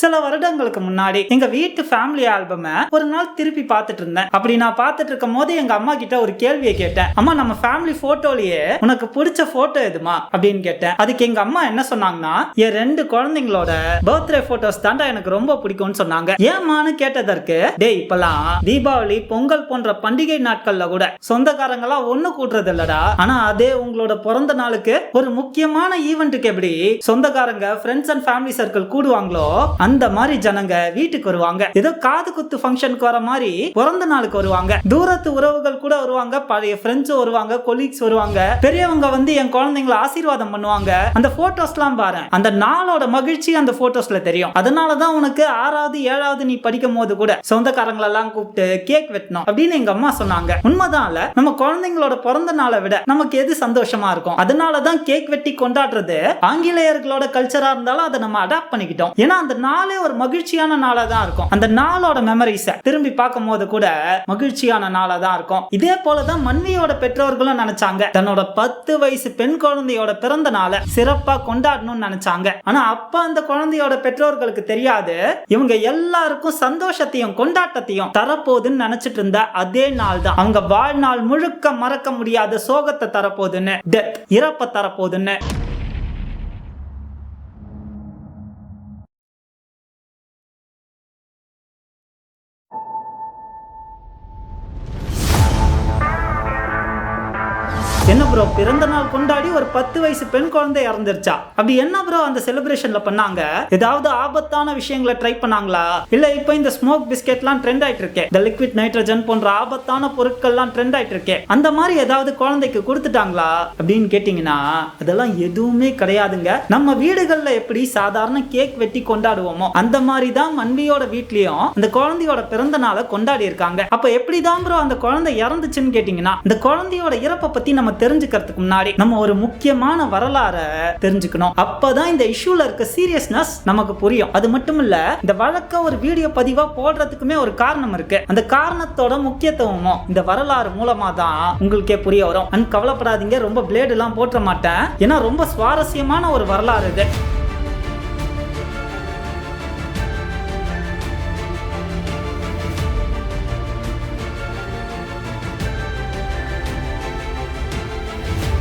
சில வருடங்களுக்கு முன்னாடி எங்க வீட்டு ஃபேமிலி ஆல்பமை ஒரு நாள் திருப்பி பார்த்துட்டு இருந்தேன். அப்படி நான் பார்த்துட்டு இருக்கும் போது எங்க அம்மா கிட்ட ஒரு கேள்வியை கேட்டேன். அம்மா நம்ம ஃபேமிலி போட்டோலயே உனக்கு பிடிச்ச போட்டோ எதுமா? அப்படின்னு கேட்டேன். அதுக்கு எங்க அம்மா என்ன சொன்னாங்கன்னா என் ரெண்டு குழந்தைங்களோட பர்த்டே போட்டோஸ் தாண்டா எனக்கு ரொம்ப பிடிக்கும்னு சொன்னாங்க. ஏமான்னு கேட்டதற்கு டேய் இப்பெல்லாம் தீபாவளி பொங்கல் போன்ற பண்டிகை நாட்கள்ல கூட சொந்தக்காரங்களா ஒண்ணு கூட்டுறது இல்லடா ஆனா அதே உங்களோட பிறந்த நாளுக்கு ஒரு முக்கியமான ஈவெண்ட்டுக்கு எப்படி சொந்தக்காரங்க ஃப்ரெண்ட்ஸ் அண்ட் ஃபேமிலி சர்க்கிள் கூடுவாங்களோ அந்த மாதிரி ஜனங்க வீட்டுக்கு வருவாங்க. ஏதோ காது குத்து ஃபங்க்ஷனுக்கு வர மாதிரி பிறந்த நாளுக்கு வருவாங்க. தூரத்து உறவுகள் கூட வருவாங்க. பழைய ஃப்ரெண்ட்ஸ் வருவாங்க கொலீக்ஸ் வருவாங்க. பெரியவங்க வந்து என் குழந்தைங்களை ஆசீர்வாதம் பண்ணுவாங்க. அந்த போட்டோஸ்லாம் பாரு. அந்த நாளோட மகிழ்ச்சி அந்த போட்டோஸ்ல தெரியும். அதனாலதான் உனக்கு ஆறாவது ஏழாவது நீ படிக்கும் போது கூட சொந்தக்காரங்களெல்லாம் கூப்பிட்டு கேக் வெட்டணும் அப்படின்னு எங்க அம்மா சொன்னாங்க. உண்மைதான்ல நம்ம குழந்தைங்களோட பிறந்த நாளை விட நமக்கு எது சந்தோஷமா இருக்கும்? அதனால தான் கேக் வெட்டி கொண்டாடுறது ஆங்கிலேயர்களோட கல்ச்சரா இருந்தாலும் அதை நம்ம அடாப்ட் பண்ணிக்கிட்டோம். ஏன்னா அந்த நாள் நாளே ஒரு மகிழ்ச்சியான நாளா தான் இருக்கும். அந்த நாளோட மெமரிஸ திரும்பி பார்க்கும் போது கூட மகிழ்ச்சியான நாளா தான் இருக்கும். இதே போலதான் மன்னியோட பெற்றோர்களும் நினைச்சாங்க. தன்னோட பத்து வயசு பெண் குழந்தையோட பிறந்த நாளை சிறப்பா கொண்டாடணும்னு நினைச்சாங்க. ஆனா அப்ப அந்த குழந்தையோட பெற்றோர்களுக்கு தெரியாது. இவங்க எல்லாருக்கும் சந்தோஷத்தையும் கொண்டாட்டத்தையும் தரப்போகுதுன்னு நினைச்சிட்டு இருந்த அதே நாள் தான். அவங்க வாழ்நாள் முழுக்க மறக்க முடியாத சோகத்தை தரப்போகுதுன்னு டெத் இறப்ப தரப்போகுதுன்னு ப்ரோ பிறந்த நாள் கொண்டாடி ஒரு பத்து வயசு பெண் குழந்தை இறந்துருச்சா? அப்படி என்ன ப்ரோ அந்த செலிப்ரேஷன்ல பண்ணாங்க? ஏதாவது ஆபத்தான விஷயங்களை ட்ரை பண்ணாங்களா? இல்ல இப்போ இந்த ஸ்மோக் பிஸ்கெட்லாம் ட்ரெண்ட் ஆயிட்டு இருக்கே இந்த லிக்விட் நைட்ரஜன் போன்ற ஆபத்தான பொருட்கள்லாம் ட்ரெண்ட் ஆயிட்டு இருக்கே அந்த மாதிரி ஏதாவது குழந்தைக்கு கொடுத்துட்டாங்களா? அப்படின்னு கேட்டீங்கன்னா அதெல்லாம் எதுவுமே கிடையாதுங்க. நம்ம வீடுகள்ல எப்படி சாதாரண கேக் வெட்டி கொண்டாடுவோமோ அந்த மாதிரி தான் மன்வியோட வீட்லயும் அந்த குழந்தையோட பிறந்த நாளை கொண்டாடி இருக்காங்க அப்ப எப்படிதான் ப்ரோ அந்த குழந்தை இறந்துச்சுன்னு கேட்டீங்கன்னா இந்த குழந்தையோட இறப்பை பத்தி நம்ம தெரிஞ்சுக்க தெரிஞ்சுக்கிறதுக்கு முன்னாடி நம்ம ஒரு முக்கியமான வரலாறை தெரிஞ்சுக்கணும். அப்பதான் இந்த இஷ்யூல இருக்க சீரியஸ்னஸ் நமக்கு புரியும். அது மட்டும் இல்ல இந்த வழக்க ஒரு வீடியோ பதிவா போடுறதுக்குமே ஒரு காரணம் இருக்கு. அந்த காரணத்தோட முக்கியத்துவமும் இந்த வரலாறு மூலமா தான் உங்களுக்கே புரிய வரும். அண்ட் கவலைப்படாதீங்க ரொம்ப பிளேடு எல்லாம் போட்ட மாட்டேன். ஏன்னா ரொம்ப சுவாரஸ்யமான ஒரு வரலாறு இது.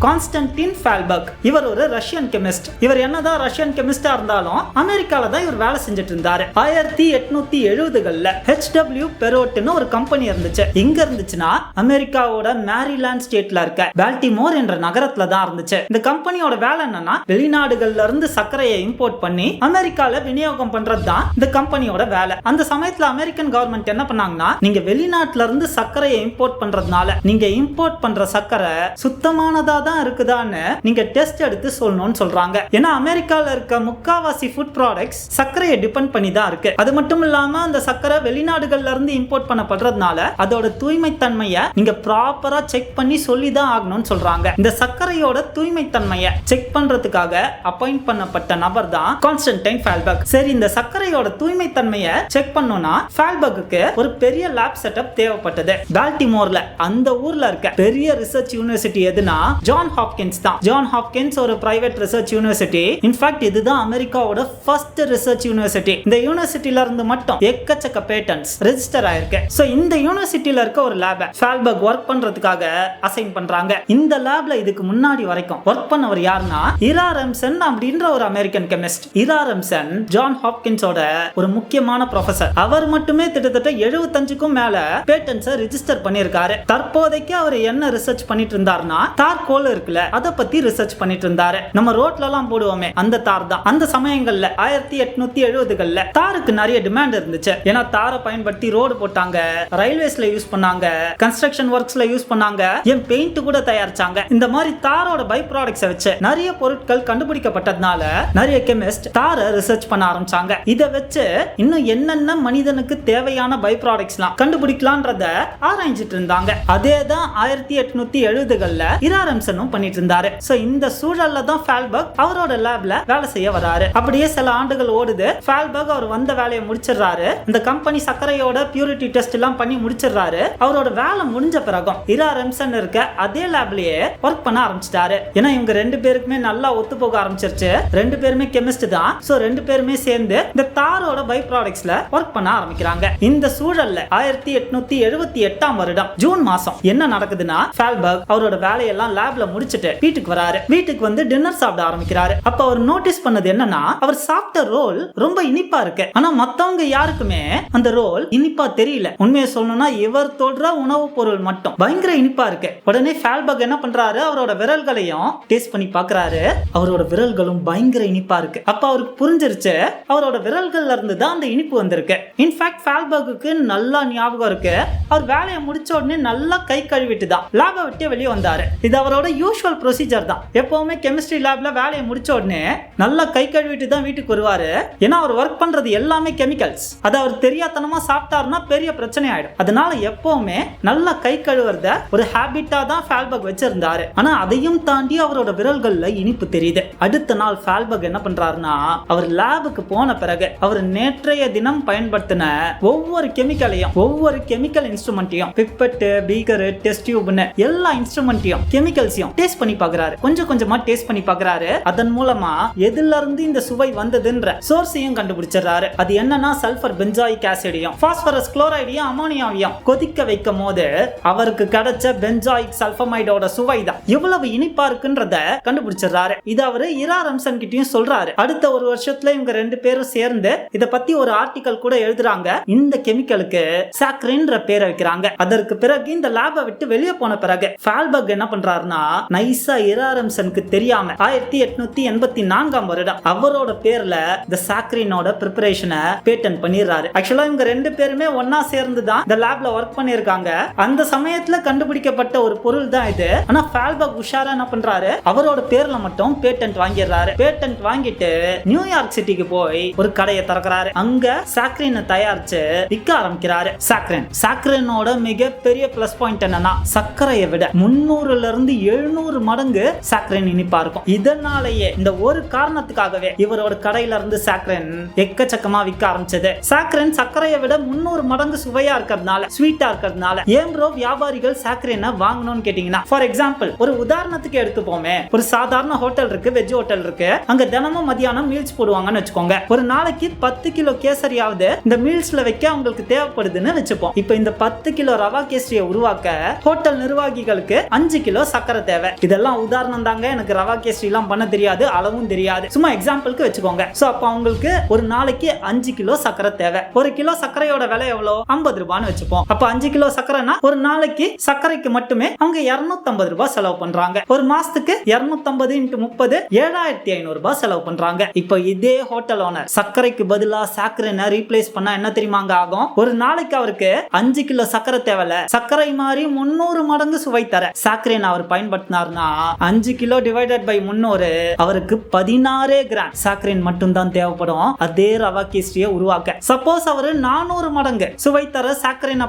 கான்ஸ்டன்டின் ஃபால்பர்க் இவர் ஒரு ரஷ்யன் கெமிஸ்ட் இவர் என்னதான் ரஷ்யன் கெமிஸ்டா இருந்தாலும் அமெரிக்கால தான் இவர் வேலை செஞ்சுட்டு இருந்தாரு ஆயிரத்தி எட்நூத்தி எழுபதுகள்ல ஹெச்டபிள்யூ பெரோட்னு ஒரு கம்பெனி இருந்துச்சு. எங்க இருந்துச்சுன்னா அமெரிக்காவோட மேரிலாண்ட் ஸ்டேட்ல இருக்க பால்டிமோர் என்ற நகரத்துல தான் இருந்துச்சு. இந்த கம்பெனியோட வேலை என்னன்னா வெளிநாடுகள்ல இருந்து சர்க்கரையை இம்போர்ட் பண்ணி அமெரிக்கால விநியோகம் பண்றது தான் இந்த கம்பெனியோட வேலை. அந்த சமயத்துல அமெரிக்கன் கவர்மெண்ட் என்ன பண்ணாங்கன்னா நீங்க வெளிநாட்டுல இருந்து சர்க்கரையை இம்போர்ட் பண்றதுனால நீங்க இம்போர்ட் பண்ற சர்க்கரை சுத்தமானதா தான் இருக்குதான்னு நீங்க டெஸ்ட் எடுத்து சொல்லணும்னு சொல்றாங்க. ஏன்னா அமெரிக்கால இருக்க முக்காவாசி ஃபுட் ப்ராடக்ட்ஸ் சர்க்கரையை டிபெண்ட் பண்ணி தான் இருக்கு. அது மட்டும் இல்லாம அந்த சர்க்கரை வெளிநாடுகள்ல இருந்து இம்போர்ட் பண்ணப்படுறதுனால அதோட தூய்மைத்தன்மையை நீங்க ப்ராப்பரா செக் பண்ணி சொல்லி தான் ஆகணும்னு சொல்றாங்க. இந்த சர்க்கரையோட தூய்மைத்தன்மையை செக் பண்றதுக்காக அப்பாயிண்ட் பண்ணப்பட்ட நபர் தான் கான்ஸ்டன்டைன் ஃபால்பர்க் சரி இந்த சர்க்கரையோட தூய்மைத்தன்மையை செக் பண்ணோம்னா ஃபால்பர்க்கு ஒரு பெரிய லேப் செட்டப் தேவைப்பட்டது. பால்டிமோர்ல அந்த ஊர்ல இருக்க பெரிய ரிசர்ச் யூனிவர்சிட்டி எதுனா ஜான் ஹாப்கின்ஸ் தான். ஜான் ஹாப்கின்ஸ் ஒரு private research university in fact இதுதான் அமெரிக்காவோட ஃபர்ஸ்ட் ரிசர்ச் யூனிவர்சிட்டி இந்த யூனிவர்சிட்டியில இருந்து மட்டும் எக்கச்சக்க பேட்டன்ஸ் ரெஜிஸ்டர் ஆயிருக்கு. ஸோ இந்த யூனிவர்சிட்டில இருக்க ஒரு லேப ஃபால்பர்க் ஒர்க் பண்றதுக்காக அசைன் பண்றாங்க. இந்த லேப்ல இதுக்கு முன்னாடி வரைக்கும் ஒர்க் பண்ணவர் யாருன்னா இரா ரம்சன் அப்படின்ற ஒரு American chemist Ira Remsen John ஹாப்கின்ஸோட ஒரு முக்கியமான ப்ரொஃபசர் அவர் மட்டுமே கிட்டத்தட்ட எழுபத்தஞ்சுக்கும் மேல பேட்டன்ஸை ரிஜிஸ்டர் பண்ணியிருக்காரு. தற்போதைக்கு அவர் என்ன ரிசர்ச் பண்ணிட்டு இருந்தாருன்னா தார்கோல் இருக்குல்ல அதை பத்தி ரிசர்ச் பண்ணிட்டு இருந்தாரு. நம்ம ரோட்ல எல்லாம் போடுவோமே அந்த தார் தான். அந்த சமயங்கள்ல ஆயிரத்தி எட்நூத்தி எழுபதுகள்ல தாருக்கு நிறைய டிமாண்ட் இருந்துச்சு. ஏன்னா தாரை பயன்படுத்தி ரோடு போட்டாங்க ரயில்வேஸ்ல யூஸ் பண்ணாங்க கன்ஸ்ட்ரக்ஷன் ஒர்க்ஸ்ல யூஸ் பண்ணாங்க என் பெயிண்ட் கூட தயாரிச்சாங்க. இந்த மாதிரி தாரோட பை ப்ராடக்ட்ஸை வச்சு நிறைய பொருட்கள் கண்டுபிடிக்கப்பட்டதுனால நிறைய கெமிஸ்ட் தாரை ரிசர்ச் பண்ண ஆரம்பிச்சாங்க. இதை வச்சு இன்னும் என்னென்ன மனிதனுக்கு தேவையான பை ப்ராடக்ட்ஸ்லாம் கண்டுபிடிக்கலான்றத ஆராய்ஞ்சிட்டு இருந்தாங்க. அதே தான் ஆயிரத்தி எட்நூத்தி எழுபதுகள்ல இராரம்சனும் ரம்சனும் பண்ணிட்டு இருந்தாரு சோ இந்த சூழல்ல தான் ஃபால்பர்க் அவரோட லேப்ல வேலை செய்ய வராரு. அப்படியே சில ஆண்டுகள் ஓடுது. ஃபால்பர்க் அவர் வந்த வேலையை முடிச்சிடுறாரு. இந்த கம்பெனி சர்க்கரையோட பியூரிட்டி டெஸ்ட் எல்லாம் பண்ணி முடிச்சிடுறாரு. அவரோட வேலை முடிஞ்ச பிறகும் இரா ரெம்சன் இருக்க அதே லேப்லயே ஒர்க் பண்ண ஆரம்பிச்சிட்டாரு. ஏன்னா இவங்க ரெண்டு பேருக்குமே நல்லா ஒத்து போக ஆரம்பிச்சிருச்சு. ரெண்டு பேருமே கெமிஸ்ட் தான். சோ ரெண்டு பேருமே சேர்ந்து இந்த தாரோட பை ப்ராடக்ட்ஸ்ல ஒர்க் பண்ண ஆரம்பிக்கிறாங்க. இந்த சூழல்ல ஆயிரத்தி எட்நூத்தி எழுபத்தி எட்டாம் வருடம் ஜூன் மாசம் என்ன நடக்குதுன்னா ஃபால்பர்க் அவரோட வேலையெல்லாம் லேப்ல முடிச்சிட்டு வீட்டுக்கு வராரு. வீட்டுக்கு வந்து டின்னர் சாப்பிட ஆரம்பிக்கிறாரு. அப்ப அவர் நோட்டீஸ் பண்ணது என்னன்னா அவர் சாப்பிட்ட ரோல் ரொம்ப இனிப்பா இருக்கு. ஆனா மத்தவங்க யாருக்குமே அந்த ரோல் இனிப்பா தெரியல. உண்மையை சொல்லணும்னா இவர் தொடுற உணவுப் பொருள் மட்டும் பயங்கர இனிப்பா இருக்கு. உடனே ஃபேல்பக் என்ன பண்றாரு? அவரோட விரல்களையும் டேஸ்ட் பண்ணி பாக்குறாரு. அவரோட விரல்களும் பயங்கர இனிப்பா இருக்கு. அப்ப அவருக்கு புரிஞ்சிருச்சு அவரோட விரல்கள்ல இருந்து தான் அந்த இனிப்பு வந்திருக்கு. இன்ஃபேக்ட் ஃபால்பர்க்கு நல்லா ஞாபகம் இருக்கு. அவர் வேலையை முடிச்ச உடனே நல்லா கை கழுவிட்டு தான் லேபை விட்டு வெளியே வந்தாரு. இது அவரோட யூஷுவல் ப்ரொசீஜர் தான். எப்பவுமே கெமிஸ்ட்ரி லேப்ல வேலையை முடிச்ச உடனே நல்லா கை கழுவிட்டு தான் வீட்டுக்கு வருவாரு. ஏன்னா அவர் ஒர்க் பண்றது எல்லாமே கெமிக்கல்ஸ் அதை அவர் தெரியாதனமா சாப்பிட்டாருன்னா பெரிய பிரச்சனை ஆயிடும் அதனால எப்பவுமே நல்லா கை கழுவுறத ஒரு ஹேபிட்டா தான் ஃபேல்பக் வச்சிருந்தாரு. ஆனா அதையும் தாண்டி அவரோட விரல்கள்ல இனிப்பு தெரியுது. அடுத்த நாள் ஃபேல்பக் என்ன பண்றாருன்னா அவர் லேபுக்கு போன பிறகு அவர் நேற்றைய தினம் பயன்படுத்தின ஒவ்வொரு கெமிக்கலையும் ஒவ்வொரு கெமிக்கல் இன்ஸ்ட்ருமெண்ட்டையும் பிப்பெட்டு பீக்கரு டெஸ்ட் டியூப்னு எல்லா இன்ஸ்ட்ருமெண்ட்டையும் கெமிக்கல்ஸையும் டேஸ்ட் பண்ணி பாக்குறாரு. கொஞ்சம் கொஞ்சமா டேஸ்ட் பண்ணி பாக்குறாரு. அதன் மூலமா எதுல இருந்து இந்த சுவை வந்ததுன்ற சோர்ஸையும் கண்டுபிடிச்சிடுறாரு. அது என்னன்னா சல்ஃபர் பென்சாயிக் ஆசிடையும் பாஸ்பரஸ் குளோரைடையும் அமோனியாவையும் கொதிக்க வைக்கும் போது அவருக்கு கிடைச்ச பென்சாயிக் சல்பமைடோட சுவை தான். இவ்வளவு இனிப்பா இருக்குன்றத கண்டுபிடிச்சிடுறாரு. இது அவரு இரா ரம்சன் கிட்டயும் சொல்றாரு. அடுத்த ஒரு வருஷத்துல இவங்க ரெண்டு பேரும் சேர்ந்து இத பத்தி ஒரு ஆர்டிகல் கூட எழுதுறாங்க. இந்த கெமிக்கலுக்கு சாக்ரின்ற பேரை வைக்கிறாங்க. அதற்கு பிறகு இந்த லேபை விட்டு வெளியே போன பிறகு ஃபால்பர்க் என்ன பண்றாருன்னா நைஸா இரா ரம்சனுக்கு தெரியாம ஆயிரத்தி எட்நூத்தி எண்பத்தி நான்காம் வருடம் அவரோட பேர்ல இந்த சாக்ரினோட ப்ரிப்பரேஷனை பேட்டன் பண்ணிடுறாரு. ஆக்சுவலா இவங்க ரெண்டு பேருமே ஒன்னா சேர்ந்து தான் இந்த லேப்ல ஒர்க் பண்ணிருக்காங்க அந்த சமயத்துல கண்டுபிடிக்கப்பட்ட ஒரு பொருள் தான் இது. ஆனா ஃபால்பர்க் உஷாரா என்ன பண்றாரு? அவரோட பேர்ல மட்டும் பேட்டன்ட் வாங்கிடுறாரு. பேட்டன்ட் வாங்கிட்டு நியூயார்க் சிட்டிக்கு போய் ஒரு கடையை திறக்கிறாரு. அங்க சாக்ரினை தயாரிச்சு விற்க ஆரம்பிக்கிறாரு. சாக்ரின் சாக்ரினோட மிகப்பெரிய பிளஸ் பாயிண்ட் என்னன்னா சர்க்கரையை விட முன்னூறுல இருந்து எழுநூறு மடங்கு சாக்ரைன் இனிப்பா இருக்கும். இதனாலேயே இந்த ஒரு காரணத்துக்காகவே இவரோட கடையில இருந்து சாக்ரைன் எக்கச்சக்கமா விற்க ஆரம்பிச்சது. சாக்ரைன் சர்க்கரையை விட முன்னூறு மடங்கு சுவையா இருக்கிறதுனால ஸ்வீட்டா இருக்கிறதுனால ஏன் ப்ரோ வியாபாரிகள் சாக்ரைனை வாங்கணும்னு கேட்டீங்கன்னா ஃபார் எக்ஸாம்பிள் ஒரு உதாரணத்துக்கு எடுத்துப்போமே. ஒரு சாதாரண ஹோட்டல் இருக்கு வெஜ் ஹோட்டல் இருக்கு. அங்க தினமும் மதியானம் மீல்ஸ் போடுவாங்கன்னு வச்சுக்கோங்க. ஒரு நாளைக்கு பத்து கிலோ கேசரியாவது இந்த மீல்ஸ்ல வைக்க அவங்களுக்கு தேவைப்படுதுன்னு வச்சுப்போம். இப்போ இந்த பத்து கிலோ ரவா கேசரியை உருவாக்க ஹோட்டல் நிர்வாகிகளுக்கு அஞ்சு கிலோ சக்கரை தேவை. இதெல்லாம் உதாரணம் தாங்க. எனக்கு ரவா கேசரி எல்லாம் பண்ண தெரியாது அளவும் தெரியாது. சும்மா எக்ஸாம்பிளுக்கு வச்சுக்கோங்க. சோ அப்போ அவங்களுக்கு ஒரு நாளைக்கு அஞ்சு கிலோ சர்க்கரை தேவை. ஒரு கிலோ சர்க்கரையோட விலை எவ்வளோ? ஐம்பது ரூபான்னு வச்சுப்போம். அப்போ அஞ்சு கிலோ சர்க்கரைனா ஒரு நாளைக்கு சர்க்கரைக்கு மட்டுமே அவங்க 250 ரூபாய் செலவு பண்றாங்க. ஒரு மாசத்துக்கு 250 இன்ட்டு முப்பது ஏழாயிரத்தி ஐநூறு ரூபாய் செலவு பண்றாங்க. இப்போ இதே ஹோட்டல் ஓனர் சர்க்கரைக்கு பதிலா சாக்கரைனா ரீப்ளேஸ் பண்ணா என்ன தெரியுமாங்க ஆகும்? ஒரு நாளைக்கு அவருக்கு அஞ்சு கிலோ சர்க்கரை தேவையில்ல. சர்க்கரை மாதிரி முன்னூறு மடங்கு சுவை தர. சாக்கரைன் அவர் பயன்படுத்தினார்னா அஞ்சு கிலோ டிவைடட் பை முன்னூறு அவருக்கு பதினாறே கிராம் சாக்கரைன் மட்டும்தான் தேவைப்படும். அதே ரவா கேஸ்ரியை உருவாக்க. சப்போஸ் அவரு நானூறு மடங்கு. சுவை தர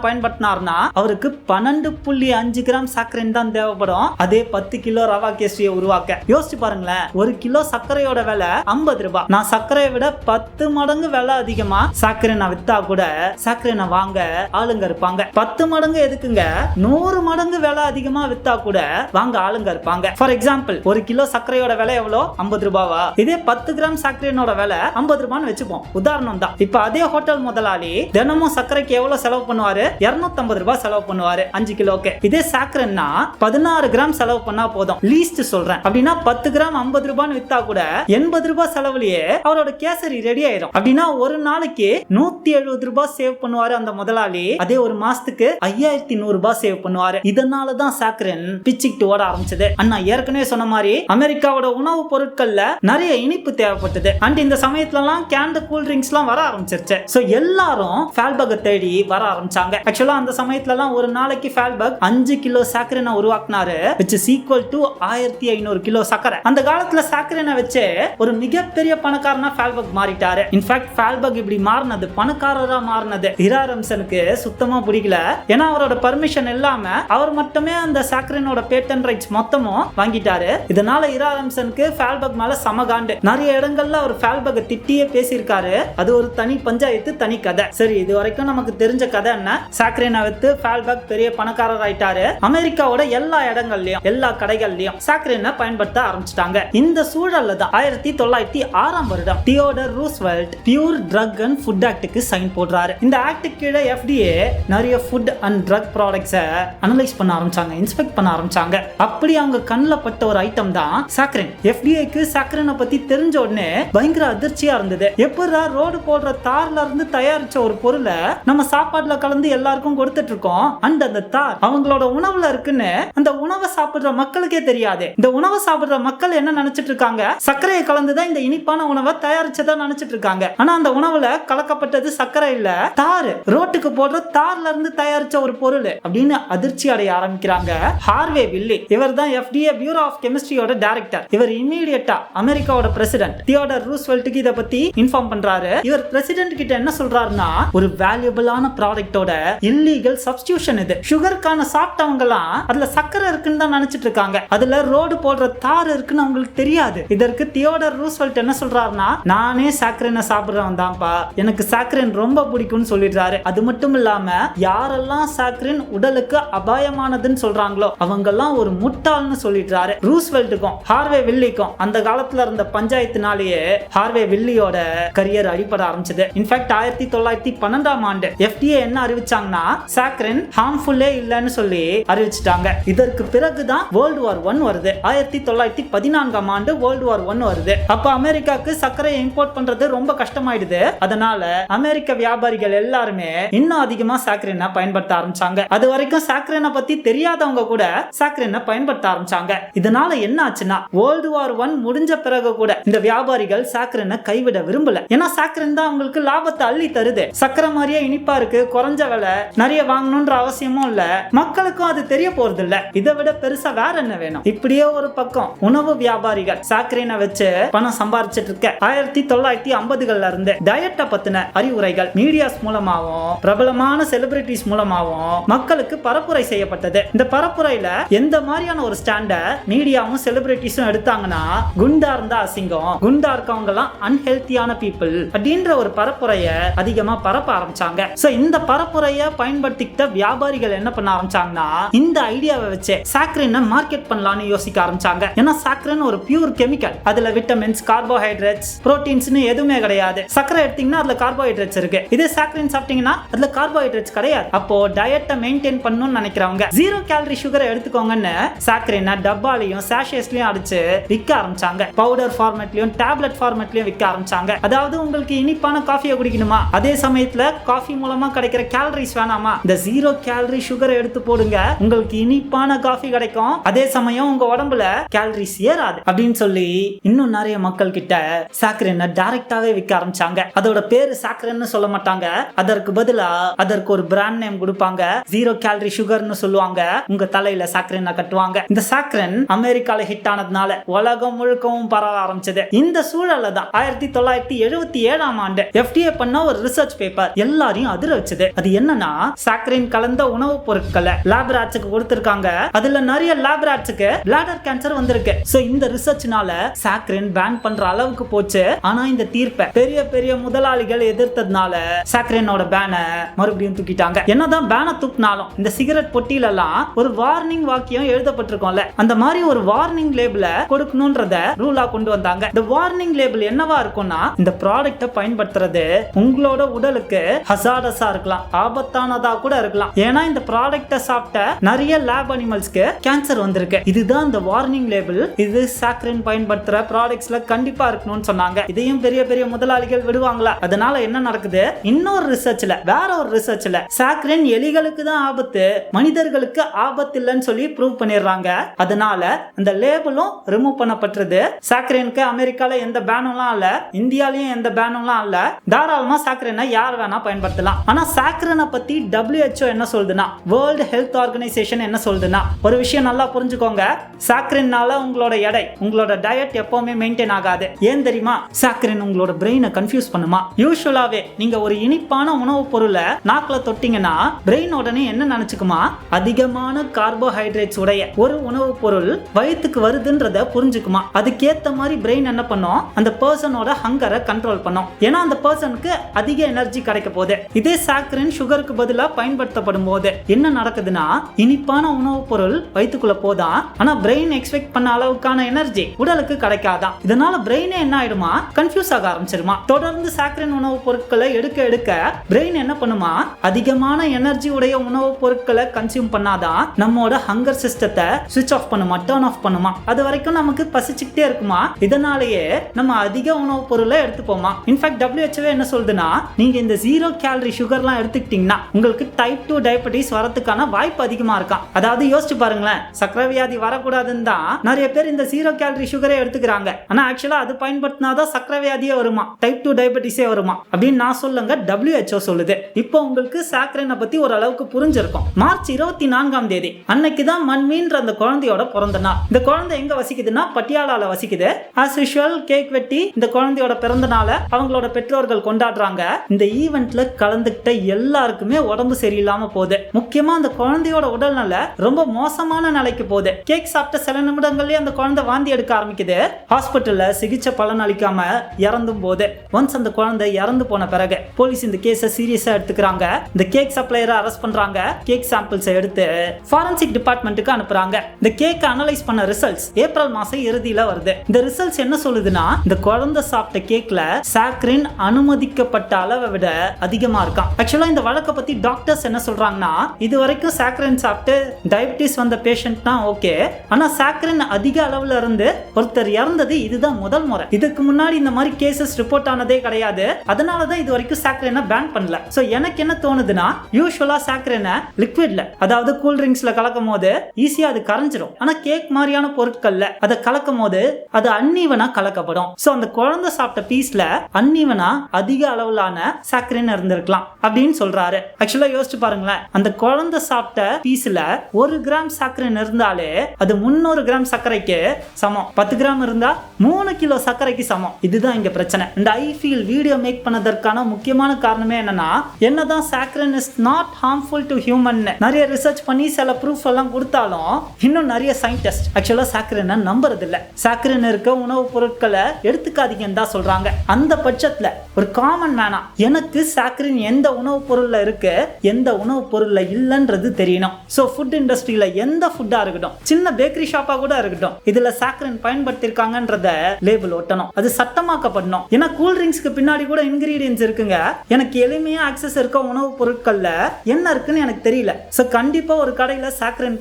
பயன்படுத்தினார்னா அவருக்கு பன்னெண்டு புள்ளி அஞ்சு கிராம் சாக்கரைன் தான் தேவைப்படும். அதே பத்து கிலோ ரவா கேஸ்ரியை உருவாக்க. யோசிச்சு பாருங்களேன். ஒரு கிலோ சர்க்கரையோட விலை ஐம்பது ரூபாய் நான் சர்க்கரையை விட பத்து மடங்கு விலை அதிகமா சர்க்கரை நான் வித்தா கூட சர்க்கரை நான் வாங்க ஆளுங்க இருப்பாங்க. பத்து மடங்கு எதுக்குங்க? நூறு மடங்கு விலை அதிகமா வித்தா கூட வாங்க ஆளுங்க இருப்பாங்க. ஃபார் எக்ஸாம்பிள் ஒரு கிலோ சர்க்கரையோட விலை எவ்வளோ? ஐம்பது ரூபாவா? இதே பத்து கிராம் சர்க்கரையோட விலை ஐம்பது ரூபான்னு வச்சுப்போம். உதாரணம் தான். இப்ப அதே ஹோட்டல் முதலாளி தினமும் சர்க்கரைக்கு எவ்வளவு செலவு பண்ணுவாரு? 250 ரூபாய் செலவு பண்ணுவாரு. அஞ்சு கிலோக்கு. இதே சாக்கரைன்னா பதினாறு கிராம் செலவு பண்ணா போதும். லீஸ்ட் சொல்றேன். அப்படின்னா பத்து கிராம் ஐம்பது ரூபான்னு வித்தா கூட எண்பது ரூபாய் செலவுலயே அவரோட கேசரி ரெடி ஆயிடும் அப்படின்னா ஒரு நாளைக்கு நூத்தி எழுபது ரூபாய் சேவ் பண்ணுவாரு அந்த முதலாளி. அதே ஒரு மாசத்துக்கு ஐயாயிரத்தி நூறு ரூபாய் சேவ் பண்ணுவாரு. இதனாலதான் சாக்கரன் பிச்சுக்கிட்டு ஓட ஆரம்பிச்சது. அண்ணா ஏற்கனவே சொன்ன மாதிரி அமெரிக்காவோட உணவு பொருட்கள்ல நிறைய இனிப்பு தேவைப்பட்டது. அண்ட் இந்த சமயத்துல எல்லாம் கேண்ட் கூல் ட்ரிங்க்ஸ் எல்லாம் வர ஆரம்பிச்சிருச்சு. சோ எல்லாரும் ஃபேல்பர்கை தேடி வர ஆரம்பிச்சாங்க. ஆக்சுவலா அந்த சமயத்துல எல்லாம் ஒரு நாளைக்கு ஃபேல்பர்க் அஞ்சு கிலோ சாக்கரைனை உருவாக்குனாரு விச் இஸ் ஈக்குவல் டு ஆயிரத்தி ஐநூறு கிலோ சக்கரை. அந்த காலத்துல சாக்கரைனை வச்சு ஒரு மிகப்பெரிய பணக்காரனா ஃபேல்பர்க் மாறிட்டாரு. இன்ஃபேக்ட் ஃபேல்பர்க் இப்படி மாறினது பணக்காரரா மாறினது. ஹிராரம்சனுக்கு சுத்தமா பிடிக்கல. ஏன்னா அவரோட பர்மிஷன் இல்லாம அவர் மட்டுமே அந்த சாக்கரைனோட பேட்டன்ற ரைட்ஸ் மொத்தமும் வாங்கிட்டாரு. இதனால இரா ஆரம்சனுக்கு ஃபேல்பக் மேல சமகாண்டு நிறைய இடங்கள்ல அவர் ஃபேல்பக திட்டியே பேசியிருக்காரு. அது ஒரு தனி பஞ்சாயத்து தனி கதை. சரி இது வரைக்கும் நமக்கு தெரிஞ்ச கதை என்ன? சாக்ரேனா வித்து ஃபேல்பக் பெரிய பணக்காரர் ஆயிட்டாரு. அமெரிக்காவோட எல்லா இடங்கள்லயும் எல்லா கடைகள்லயும் சாக்ரேனை பயன்படுத்த ஆரம்பிச்சிட்டாங்க. இந்த சூழல்ல தான் ஆயிரத்தி தொள்ளாயிரத்தி ஆறாம் வருடம் Theodore Roosevelt pure drug and food ஆக்டுக்கு sign போடுறாரு. இந்த ஆக்டு கீழே எஃப்டிஏ நிறைய ஃபுட் அண்ட் ட்ரக் ப்ராடக்ட்ஸை அனலைஸ் பண்ண ஆரம்பிச்சாங்க இன்ஸ்பெக்ட் பண்ண ஆரம்பிச்சாங்க. அப்படி அவங்க கண்ணில் பட்ட ஒரு ஐட்டம் தான் சாக்ரின் எஃப்டிஏக்கு சாக்ரினை பத்தி தெரிஞ்ச உடனே பயங்கர அதிர்ச்சியா இருந்தது. எப்படா ரோடு போடுற தார்ல இருந்து தயாரிச்ச ஒரு பொருளை நம்ம சாப்பாடுல கலந்து எல்லாருக்கும் கொடுத்துட்டு இருக்கோம். அண்ட் அந்த தார் அவங்களோட உணவுல இருக்குன்னு அந்த உணவை சாப்பிடுற மக்களுக்கே தெரியாது. இந்த உணவை சாப்பிடுற மக்கள் என்ன நினைச்சிட்டு இருக்காங்க? சர்க்கரையை கலந்துதான் இந்த இனிப்பான உணவை தயாரிச்சதா நினைச்சிட்டு இருக்காங்க. ஆனா அந்த உணவுல கலக்கப்பட்டது சர்க்கரை இல்ல தார். ரோட்டுக்கு போடுற தார்ல இருந்து தயாரிச்ச ஒரு பொருள் அப்படின்னு அதிர்ச்சி அடைய ஆரம்பிக்கிறாங்க. ஹார்வே வில்லி இவர் தான் எஃப்டிஏ பியூரோ ஆஃப் கெமிஸ்ட்ரியோட டைரக்டர் இவர் இமீடியட்டா அமெரிக்காவோட பிரசிடென்ட் தியோடர் ரூஸ்வெல்ட்டுக்கு இதை பத்தி இன்ஃபார்ம் பண்றாரு. இவர் பிரசிடென்ட் கிட்ட என்ன சொல்றாருன்னா ஒரு வேல்யூபிளான ப்ராடக்ட்டோட இல்லீகல் சப்ஸ்டியூஷன் இது. சுகருக்கான சாப்பிட்டவங்க எல்லாம் அதுல சக்கரை இருக்குன்னு தான் நினைச்சிட்டு இருக்காங்க. அதுல ரோடு போடுற தார் இருக்குன்னு அவங்களுக்கு தெரியாது. இதற்கு தியோடர் ரூஸ்வெல்ட் என்ன சொல்றாருன்னா நானே சாக்கரினை சாப்பிடுறவன் தான்ப்பா. எனக்கு சாக்கரின் ரொம்ப பிடிக்கும்னு சொல்லிடுறாரு. அது மட்டும் இல்லாம யாரெல்லாம் சாக்கரின் உடலுக்கு அபாயமானதுன்னு சொல்றாங்களோ அவங்கெல்லாம் ஒரு முட்டாள்னு சொல்லிடுறாரு ரூஸ்வெல்ட்டுக்கும் ஹார்வே வில்லிக்கும் அந்த காலத்துல இருந்த பஞ்சாயத்துனாலேயே ஹார்வே வில்லியோட கரியர் அடிபட ஆரம்பிச்சது. இன்ஃபேக்ட் ஆயிரத்தி தொள்ளாயிரத்தி பன்னெண்டாம் ஆண்டு எஃப்டிஏ என்ன அறிவிச்சாங்கன்னா சாக்ரின் ஹார்ம்ஃபுல்லே இல்லைன்னு சொல்லி அறிவிச்சிட்டாங்க. இதற்கு பிறகுதான் வேர்ல்டு வார் ஒன் வருது. ஆயிரத்தி தொள்ளாயிரத்தி பதினான்காம் ஆண்டு வேர்ல்டு வார் ஒன் வருது. அப்ப அமெரிக்காவுக்கு சர்க்கரையை இம்போர்ட் பண்றது ரொம்ப கஷ்டமாயிடுது. அதனால அமெரிக்க வியாபாரிகள் எல்லாருமே இன்னும் அதிகமா சாக்ரினை பயன்படுத்த ஆரம்பிச்சாங்க. அது வரைக்கும் சாக்ரினை பத்தி தெரியாதவங்க கூட சாக்ரினை பயன்படுத்த ஆரம்பிச்சாங்க. இதனால என்ன ஆச்சுன்னா வேர்ல்டு வார் ஒன் முடிஞ்ச பிறகு கூட இந்த வியாபாரிகள் சாக்கரனை கைவிட விரும்பல. ஏன்னா சாக்கரன் தான் அவங்களுக்கு லாபத்தை அள்ளி தருது. சக்கரை மாதிரியே இனிப்பா இருக்கு குறைஞ்ச விலை நிறைய வாங்கணும்ன்ற அவசியமும் இல்ல. மக்களுக்கும் அது தெரிய போறது இல்ல இதை விட பெருசா வேற என்ன வேணும்? இப்படியே ஒரு பக்கம் உணவு வியாபாரிகள் சாக்கரினை வச்சு பணம் சம்பாரிச்சிட்டு இருக்க. ஆயிரத்தி தொள்ளாயிரத்தி ஐம்பதுகள்ல இருந்து டயட்டை பத்தின அறிவுரைகள் மீடியாஸ் மூலமாவும் பிரபலமான செலிபிரிட்டிஸ் மூலமாவும் மக்களுக்கு பரப்புரை செய்யப்பட்டது. இந்த பரப்புரையில எந்த மாதிரி மாதிரியான ஒரு ஸ்டாண்டை மீடியாவும் செலிபிரிட்டிஸும் எடுத்தாங்கன்னா குண்டா இருந்தா அசிங்கம். குண்டா இருக்கவங்க எல்லாம் அன்ஹெல்த்தியான பீப்புள் அப்படின்ற ஒரு பரப்புரைய அதிகமா பரப்ப ஆரம்பிச்சாங்க. சோ இந்த பரப்புரைய பயன்படுத்திக்கிட்ட வியாபாரிகள் என்ன பண்ண ஆரம்பிச்சாங்கன்னா இந்த ஐடியாவை வச்சு சாக்ரின் மார்க்கெட் பண்ணலாம்னு யோசிக்க ஆரம்பிச்சாங்க. ஏன்னா சாக்ரின் ஒரு பியூர் கெமிக்கல் அதுல விட்டமின்ஸ் கார்போஹைட்ரேட்ஸ் புரோட்டீன்ஸ்னு எதுவுமே கிடையாது. சக்கரை எடுத்தீங்கன்னா அதுல கார்போஹைட்ரேட்ஸ் இருக்கு. இதே சாக்ரின் சாப்பிட்டீங்கன்னா அதுல கார்போஹைட்ரேட்ஸ் கிடையாது. அப்போ டயட்டை மெயின்டைன் பண்ணணும்னு நினைக்கிறவங்க ஜீரோ கேலரி சுகரை எடுத்துக்கோங்கன்னு சாக்ரினை டப்பாலையும் சாஷேஸ்லயும் அடிச்சு விற்க ஆரம்பிச்சாங்க. பவுடர் ஃபார்மேட்லயும் டேப்லெட் ஃபார்மேட்லயும் விற்க ஆரம்பிச்சாங்க. அதாவது உங்களுக்கு இனிப்பான காஃபியை குடிக்கணுமா? அதே சமயத்துல காஃபி மூலமா கிடைக்கிற கேலரிஸ் வேணாமா? இந்த ஜீரோ கேலரி சுகரை எடுத்து போடுங்க. உங்களுக்கு இனிப்பான காஃபி கிடைக்கும். அதே சமயம் உங்க உடம்புல கேலரிஸ் ஏறாது. அப்படின்னு சொல்லி இன்னும் நிறைய மக்கள் கிட்ட சாக்கரினை டைரக்டாவே விற்க ஆரம்பிச்சாங்க. அதோட பேரு சாக்கரின்னு சொல்ல மாட்டாங்க. அதற்கு பதிலா அதற்கு ஒரு பிராண்ட் நேம் கொடுப்பாங்க. ஜீரோ கேலரி சுகர்னு சொல்லுவாங்க. உங்க தலையில சாக்கரினை கட்டுவாங்க. இந்த சாக்ரன் அமெரிக்கால ஹிட் ஆனதுனால உலகம் முழுக்கவும் பரவ ஆரம்பிச்சது. இந்த சூழல்ல தான் ஆயிரத்தி தொள்ளாயிரத்தி எழுபத்தி ஏழாம் ஆண்டு எஃப்டிஏ பண்ண ஒரு ரிசர்ச் பேப்பர் எல்லாரையும் அதிர வச்சது. அது என்னன்னா சாக்ரின் கலந்த உணவுப் பொருட்களை லேப் ராட்ஸுக்கு கொடுத்திருக்காங்க. அதுல நிறைய லேப் ராட்ஸுக்கு பிளாடர் கேன்சர் வந்திருக்கு. சோ இந்த ரிசர்ச்னால சாக்ரின் பேன் பண்ற அளவுக்கு போச்சு. ஆனா இந்த தீர்ப்பை பெரிய பெரிய முதலாளிகள் எதிர்த்ததுனால சாக்ரினோட பேனை மறுபடியும் தூக்கிட்டாங்க. என்னதான் பேனை தூக்கினாலும் இந்த சிகரெட் பொட்டியில எல்லாம் ஒரு வார்னிங் வாக்கியம் எழுதப்பட்டிருக்கோம்ல அந்த மாதிரி ஒரு வார்னிங் லேபிள கொடுக்கணும்ன்றத ரூலா கொண்டு வந்தாங்க. இந்த வார்னிங் லேபிள் என்னவா இருக்கும்னா இந்த ப்ராடக்ட பயன்படுத்துறது உங்களோட உடலுக்கு ஹசாடஸா இருக்கலாம் ஆபத்தானதா கூட இருக்கலாம். ஏன்னா இந்த ப்ராடக்ட சாப்பிட்ட நிறைய லேப் அனிமல்ஸ்க்கு கேன்சர் வந்திருக்கு. இதுதான் இந்த வார்னிங் லேபிள் இது சாக்ரின் பயன்படுத்துற ப்ராடக்ட்ஸ்ல கண்டிப்பா இருக்கணும்னு சொன்னாங்க. இதையும் பெரிய பெரிய முதலாளிகள் விடுவாங்களா? அதனால என்ன நடக்குது? இன்னொரு ரிசர்ச்ல வேற ஒரு ரிசர்ச்ல சாக்ரின் எலிகளுக்கு தான் ஆபத்து மனிதர்களுக்கு ஆபத்து இல்லைன்னு சொல்லி ப்ரூவ் பண்ணிடுறாங்க. அதனால அந்த லேபிளும் ரிமூவ் பண்ணப்பட்டது சாக்ரேனுக்கு அமெரிக்கால எந்த பேனும்லாம் இல்ல. இந்தியாலயும் எந்த பேனும்லாம் இல்ல. தாராளமா சாக்ரேனை யார் வேணா பயன்படுத்தலாம். ஆனா சாக்ரேனை பத்தி டபிள்யூஹெச்ஓ என்ன சொல்லுதுன்னா வேர்ல்டு ஹெல்த் ஆர்கனைசேஷன் என்ன சொல்லுதுன்னா ஒரு விஷயம் நல்லா புரிஞ்சுக்கோங்க. சாக்ரின்னால உங்களோட எடை உங்களோட டயட் எப்பவுமே மெயின்டைன் ஆகாது. ஏன் தெரியுமா? சாக்ரின் உங்களோட பிரெயினை கன்ஃபியூஸ் பண்ணுமா? யூஸ்வலாவே நீங்க ஒரு இனிப்பான உணவுப் பொருளை நாக்கில் தொட்டிங்கன்னா பிரெயின் உடனே என்ன நினைச்சுக்குமா? அதிகமான கார்போஹைட்ரேட்ஸ் உடைய ஒரு உணவுப் பொருள் வயிற்றுக்கு வருதுன்றத புரிஞ்சுக்குமா? அதுக்கேத்த மாதிரி பிரெயின் என்ன பண்ணும்? அந்த பர்சனோட ஹங்கரை கண்ட்ரோல் பண்ணும். ஏன்னா அந்த பர்சனுக்கு அதிக எனர்ஜி கிடைக்க போகுது. இதே சாக்கரின் சுகருக்கு பதிலாக பயன்படுத்தப்படும் போது என்ன நடக்குதுன்னா இனிப்பான உணவுப் பொருள் வயிற்றுக்குள்ள போதா? ஆனா பிரெயின் எக்ஸ்பெக்ட் பண்ண அளவுக்கான எனர்ஜி உடலுக்கு கிடைக்காதான் இதனால பிரெயினே என்ன ஆயிடுமா? கன்ஃபியூஸ் ஆக ஆரம்பிச்சிருமா. தொடர்ந்து சாக்கரின் உணவுப் பொருட்களை எடுக்க எடுக்க பிரெயின் என்ன பண்ணுமா? அதிகமான எனர்ஜி உடைய உணவுப் பொருட்களை கன்சியூம் பண்ணாதான் நம்மோட ஹங்கர் சிஸ்டத்தை சுவிட்ச் ஆஃப் பண்ணுமா டர்ன் ஆஃப் பண்ணுமா? அது வரைக்கும் நமக்கு பசிச்சுக்கிட்டே இருக்குமா? இதனாலேயே நம்ம அதிக உணவுப் பொருளை எடுத்துப்போமா? இன்ஃபேக்ட் டபிள்யூஹெச்ஓ என்ன சொல்லுதுன்னா நீங்க இந்த ஜீரோ கேலரி சுகர்லாம் எடுத்துக்கிட்டீங்கன்னா உங்களுக்கு டைப் டூ டயபெட்டிஸ் வரதுக்கான வாய்ப்பு அதிகமா இருக்கான் அதாவது யோசிச்சு பாருங்களேன் சக்கரை வியாதி வரக்கூடாதுன்னு தான் நிறைய பேர் இந்த ஜீரோ கேலரி சுகரே எடுத்துக்கிறாங்க. ஆனா ஆக்சுவலா அது பயன்படுத்தினாதான் சக்கரை வியாதியே வருமா? டைப் டூ டயபெட்டிஸே வருமா? அப்படின்னு நான் சொல்லுங்க டபிள்யூஹெச்ஓ சொல்லுது. இப்போ உங்களுக்கு சாக்கரைனை பத்தி ஓரளவுக்கு புரிஞ்சிருக்கும். மார்ச் இருபத்தி நான்காம் தேதி அன்னைக்கு தான் அப்படின்ற அந்த குழந்தையோட பிறந்த நாள். இந்த குழந்தை எங்க வசிக்குதுன்னா பட்டியாலால வசிக்குது. ஆஸ் யூஷுவல் கேக் வெட்டி இந்த குழந்தையோட பிறந்த நாளை அவங்களோட பெற்றோர்கள் கொண்டாடுறாங்க. இந்த ஈவெண்ட்ல கலந்துக்கிட்ட எல்லாருக்குமே உடம்பு சரியில்லாம போகுது. முக்கியமா அந்த குழந்தையோட உடல்நல ரொம்ப மோசமான நிலைக்கு போகுது. கேக் சாப்பிட்ட சில நிமிடங்கள்லயே அந்த குழந்தை வாந்தி எடுக்க ஆரம்பிக்குது. ஹாஸ்பிட்டல்ல சிகிச்சை பலன் அளிக்காம இறந்தும் போது ஒன்ஸ் அந்த குழந்தை இறந்து போன பிறகு போலீஸ் இந்த கேஸ சீரியஸா எடுத்துக்கிறாங்க. இந்த கேக் சப்ளையரை அரெஸ்ட் பண்றாங்க. கேக் சாம்பிள்ஸ் எடுத்து ஃபாரன்சிக் டிபார்ட்மெண்ட்டுக்கு அனுப்புறாங்க. இந்த கேக் அனலைஸ் பண்ண ரிசல்ட்ஸ் ஏப்ரல் மாசம் இறுதியில வருது. இந்த ரிசல்ட்ஸ் என்ன சொல்லுதுன்னா இந்த குழந்தை சாப்பிட்ட கேக்ல சாக்ரின் அனுமதிக்கப்பட்ட அளவை விட அதிகமா இருக்கான் ஆக்சுவலா இந்த வழக்கை பத்தி டாக்டர்ஸ் என்ன சொல்றாங்கன்னா இது வரைக்கும் சாக்ரின் சாப்பிட்டு டயபிட்டிஸ் வந்த பேஷண்ட்னா ஓகே ஆனா சாக்ரின் அதிக அளவுல இருந்து ஒருத்தர் இறந்தது இதுதான் முதல் முறை. இதுக்கு முன்னாடி இந்த மாதிரி கேசஸ் ரிப்போர்ட் ஆனதே கிடையாது. அதனாலதான் இது வரைக்கும் சாக்ரினை பேன் பண்ணல. சோ எனக்கு என்ன தோணுதுன்னா யூஸ்வலா சாக்ரினை லிக்விட்ல அதாவது கூல் ட்ரிங்க்ஸ்ல கலக்கும் போது ஈஸியா அது கரைஞ்சிரும். ஆனா கேக் மாதிரியான பொருட்கள்ல அதை கலக்கும் போது அது அன்னீவனா கலக்கப்படும். ஸோ அந்த குழந்தை சாப்பிட்ட பீஸ்ல அன்னீவனா அதிக அளவிலான சாக்ரின் இருந்திருக்கலாம் அப்படின்னு சொல்றாரு. ஆக்சுவலா யோசிச்சு பாருங்களேன். அந்த குழந்தை சாப்பிட்ட பீஸ்ல ஒரு கிராம் சாக்கரின் இருந்தாலே அது முன்னூறு கிராம் சர்க்கரைக்கு சமம். பத்து கிராம் இருந்தா மூணு கிலோ சர்க்கரைக்கு சமம். இதுதான் இங்க பிரச்சனை. இந்த ஐ ஃபீல் வீடியோ மேக் பண்ணதற்கான முக்கியமான காரணமே என்னன்னா என்னதான் saccharin is not harmful to human நிறைய ரிசர்ச் பண்ணி சில ப்ரூஃப் எல்லாம் கொடுத்தாலும் இன்னும் நிறைய சயின்டிஸ்ட் ஆக்சுவலாக சாக்கரினை நம்புறது இல்லை சாக்கரின் இருக்க உணவுப் பொருட்களை எடுத்துக்காதீங்கன்னு தான் சொல்றாங்க. அந்த பட்சத்தில் ஒரு காமன் மேனா எனக்கு சாக்கரின் எந்த உணவுப் பொருளில் இருக்கு எந்த உணவுப் பொருளில் இல்லைன்றது தெரியணும். ஸோ ஃபுட் இண்டஸ்ட்ரியில் எந்த ஃபுட்டாக இருக்கட்டும் சின்ன பேக்கரி ஷாப்பாக கூட இருக்கட்டும் இதில் சாக்கரின் பயன்படுத்தியிருக்காங்கன்றத லேபிள் ஒட்டணும். அது சட்டமாக்கப்படணும். ஏன்னா கூல்ட்ரிங்க்ஸ்க்கு பின்னாடி கூட இன்கிரீடியன்ஸ் இருக்குங்க. எனக்கு எளிமையாக ஆக்சஸ் இருக்க உணவுப் பொருட்களில் என்ன இருக்குன்னு எனக்கு தெரியல. ஸோ கண்டிப்பாக ஒரு கடையில் சாக்கரின்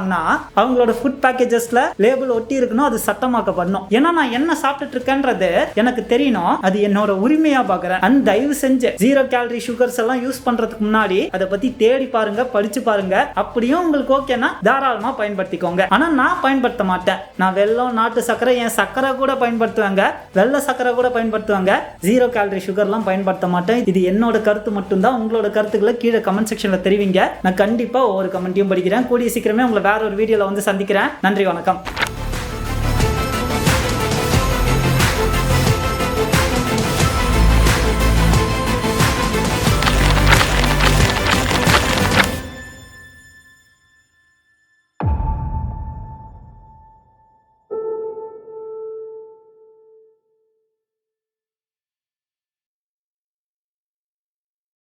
பயன்படுத்துறாங்கன்னா அவங்களோட ஃபுட் பேக்கேஜஸ்ல லேபிள் ஒட்டி இருக்கணும் அது சட்டமாக்கப்படணும் ஏன்னா நான் என்ன சாப்பிட்டுட்டு இருக்கேன்றது எனக்கு தெரியணும். அது என்னோட உரிமையா பாக்குறேன். அண்ட் தயவு செஞ்சு ஜீரோ கேலரி சுகர்ஸ் எல்லாம் யூஸ் பண்றதுக்கு முன்னாடி அதை பத்தி தேடி பாருங்க படிச்சு பாருங்க. அப்படியும் உங்களுக்கு ஓகேனா தாராளமா பயன்படுத்திக்கோங்க. ஆனா நான் பயன்படுத்த மாட்டேன். நான் வெள்ளம் நாட்டு சர்க்கரை என் சர்க்கரை கூட பயன்படுத்துவாங்க. வெள்ளை சர்க்கரை கூட பயன்படுத்துவாங்க. ஜீரோ கேலரி சுகர்லாம் பயன்படுத்த மாட்டேன். இது என்னோட கருத்து மட்டும்தான். உங்களோட கருத்துக்களை கீழே கமெண்ட் செக்ஷன்ல தெரிவிங்க. நான் கண்டிப்பா ஒவ்வொரு கமெண்ட்டையும் படிக்கிறேன். கூடிய சீக்கிரமே உங்களை வேற ஒரு வீடியோல வந்து சந்திக்கிறேன். நன்றி வணக்கம்.